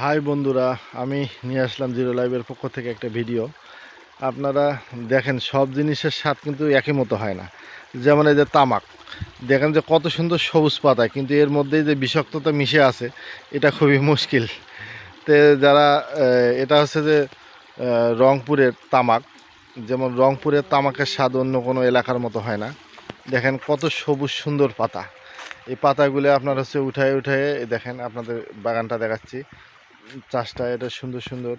High বন্ধুরা, আমি নিয়ে আসলাম জিরো লাইভের পক্ষ থেকে একটা ভিডিও। আপনারা দেখেন, সব জিনিসের স্বাদ কিন্তু একই মতো হয় না। যেমন এই যে তামাক, দেখেন যে কত সুন্দর সবুজ পাতা কিন্তু এর মধ্যেই যে বিষাক্ততা মিশে আছে, এটা খুবই মুশকিল। তে যারা এটা হচ্ছে যে রংপুরের তামাক, যেমন রংপুরের তামাকের স্বাদ অন্য কোনো এলাকার মতো হয় না। দেখেন কত সবুজ সুন্দর পাতা। এই পাতাগুলো আপনার হচ্ছে উঠায় উঠায়, দেখেন আপনাদের বাগানটা দেখাচ্ছি। চাষটা এটা সুন্দর সুন্দর।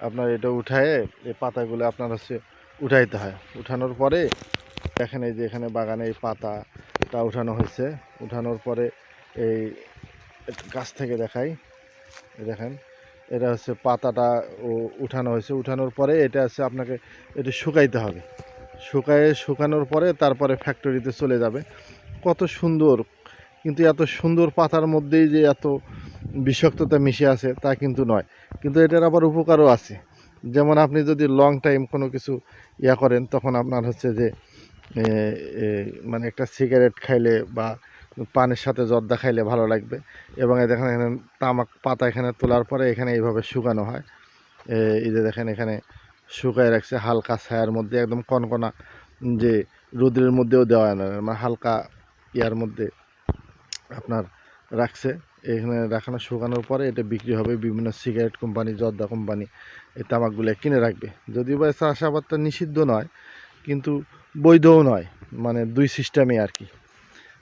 আপনার এটা উঠায় এই পাতাগুলো আপনার হচ্ছে উঠাইতে হয়। উঠানোর পরে দেখেন এই যে এখানে বাগানে এই পাতাটা উঠানো হয়েছে। উঠানোর পরে এই গাছ থেকে দেখাই। দেখেন, এটা হচ্ছে পাতাটা ও উঠানো হয়েছে। উঠানোর পরে এটা হচ্ছে আপনাকে একটু শুকাইতে হবে। শুকায়ে শুকানোর পরে তারপরে ফ্যাক্টরিতে চলে যাবে। কত সুন্দর! কিন্তু এত সুন্দর পাতার মধ্যেই যে এত বিষাক্ততা মিশে আছে, তা কিন্তু নয়। কিন্তু এটার আবার উপকারও আছে। যেমন আপনি যদি লং টাইম কোনো কিছু ইয়া করেন, তখন আপনার হচ্ছে যে মানে একটা সিগারেট খাইলে বা পানের সাথে জর্দা খাইলে ভালো লাগবে। এবং দেখেন এখানে তামাক পাতা এখানে তোলার পরে এখানে এইভাবে শুকানো হয়। এই যে দেখেন এখানে শুকায় রাখছে হালকা ছায়ার মধ্যে, একদম কনকনা যে রোদ্রের মধ্যেও দেওয়া না মানে হালকা ইয়ার মধ্যে আপনার রাখছে। এখানে রাখানো শুকানোর পরে এটা বিক্রি হবে বিভিন্ন সিগারেট কোম্পানি, জর্দা কোম্পানি, এই তামাকগুলো কিনে রাখবে। যদিও বা চাষাবাদটা নিষিদ্ধ নয়, কিন্তু বৈধও নয় মানে দুই সিস্টেমে আর কি।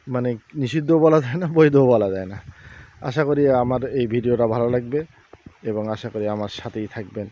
মানে নিষিদ্ধ বলা যায় না, বৈধও বলা যায় না। আশা করি আমার এই ভিডিওটা ভালো লাগবে এবং আশা করি আমার সাথেই থাকবেন।